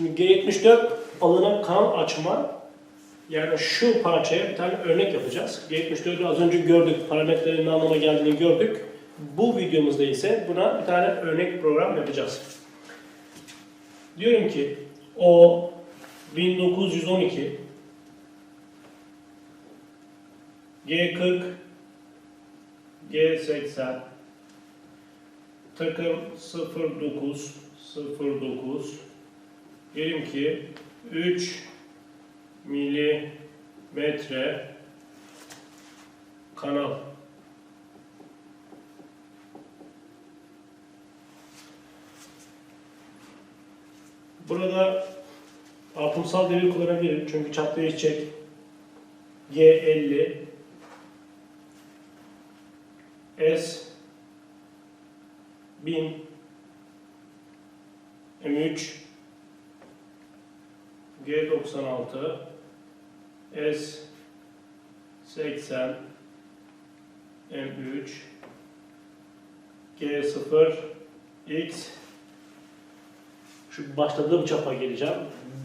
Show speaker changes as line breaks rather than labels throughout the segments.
Şimdi G74 alınan kanal açma yani şu parçaya bir tane örnek yapacağız. G74'ü az önce gördük, parametrelerin ne anlama geldiğini gördük. Bu videomuzda ise buna bir tane örnek program yapacağız. Diyorum ki o 1912 G40 G80 takım 09 09 diyelim ki 3 milimetre kanal. Burada artımsal devir kullanabilirim çünkü çatlayacak G50 S 1000 M3 G96 S 80 M3 G0 X şu başladığım çapa geleceğim.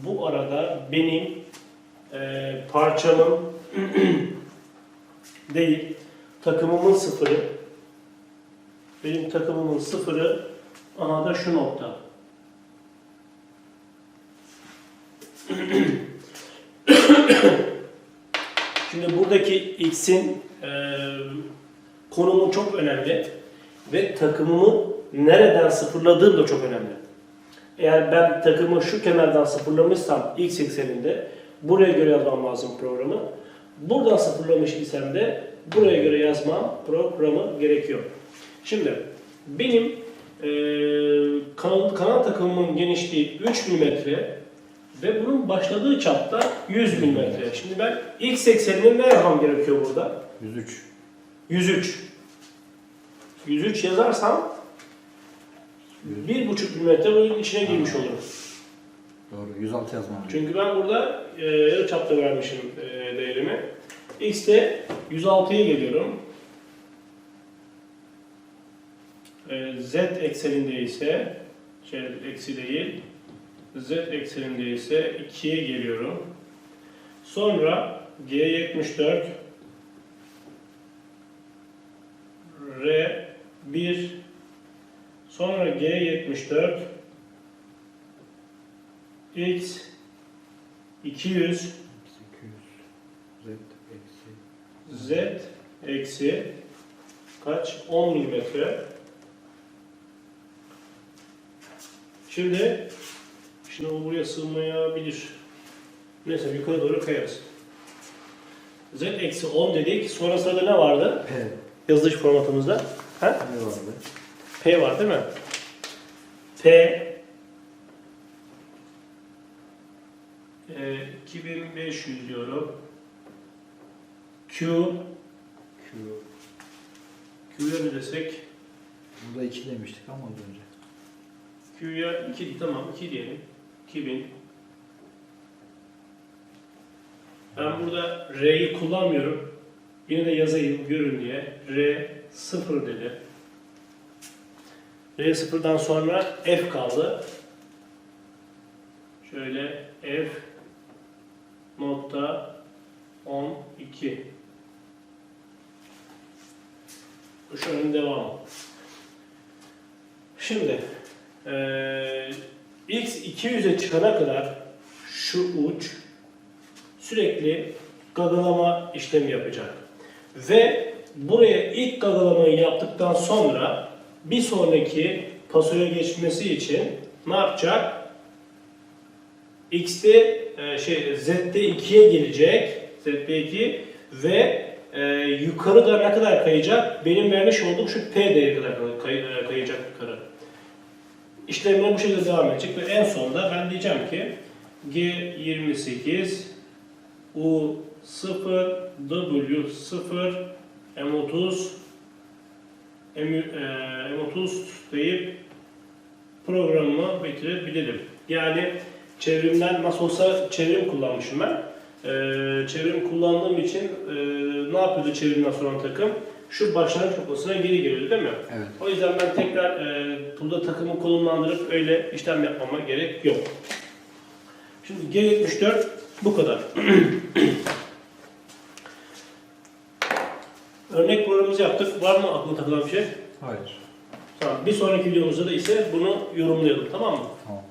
Bu arada benim e, parçamın değil takımımın sıfırı benim takımımın sıfırı aha da şu nokta. Şimdi buradaki x'in e, konumu çok önemli ve takımımı nereden sıfırladığım da çok önemli. Eğer ben takımı şu kemerden sıfırlamışsam x ekseninde buraya göre yazmam lazım programı. Buradan sıfırlamış isem de buraya göre yazmam programı gerekiyor. Şimdi benim e, kanal, kanal takımımın genişliği 3 mm ve bunun başladığı çapta 100 mm. Şimdi ben x eksenini ne yapmam gerekiyor burada?
103.
103. 103 yazarsam 1,5 mm bunun içine girmiş olurum.
Doğru. 106 yazmam.
Çünkü ben burada e, yarı çapta vermişim e, değerimi. X'te 106'ya geliyorum. E, Z ekseninde ise şey eksi değil. Z ekseninde ise 2'ye geliyorum. Sonra G74 R1 sonra G74 X 200
200. Z eksi.
Z eksi kaç? 10 milimetre. Şimdi şimdi o buraya sığmayabilir. Neyse yukarı doğru kayarız. Z eksi 10 dedik. Sonrasında ne vardı?
P.
Yazılış formatımızda. Ha?
Ne vardı?
P var değil mi? P e, 2500 diyorum. Q
Q.
Q'ya ne desek?
Burada 2 demiştik ama önce.
Q'ya 2 tamam 2 diyelim. 2000. Ben burada R'yi kullanmıyorum. Yine de yazayım görün diye. R 0 dedi. R 0'dan sonra F kaldı. Şöyle F nokta 12. Bu şöyle devam. Şimdi eee x 200'e çıkana kadar şu uç sürekli gagalama işlemi yapacak. Ve buraya ilk gagalamayı yaptıktan sonra bir sonraki pasoya geçmesi için ne yapacak? X'te e, şey Z'de 2'ye gelecek. Z'de 2 ve e, yukarıda ne kadar kayacak? Benim vermiş olduğum şu P değeri kadar kay, e, kayacak yukarı. İşlemine bu şekilde devam edecek ve en sonunda ben diyeceğim ki G28 U0 W0 M30 M, e, M30 deyip programımı bitirebilirim. Yani çevrimden nasıl olsa çevrim kullanmışım ben. Ee, çevrim kullandığım için e, ne yapıyordu çevrimden sonra takım? Şu başlangıç noktasına geri geliyordu değil mi?
Evet.
O yüzden ben tekrar e, burada takımı konumlandırıp öyle işlem yapmama gerek yok. Şimdi G74 bu kadar. Örnek programımızı yaptık. Var mı aklına takılan bir şey?
Hayır.
Tamam. Bir sonraki videomuzda da ise bunu yorumlayalım. Tamam mı?
Tamam.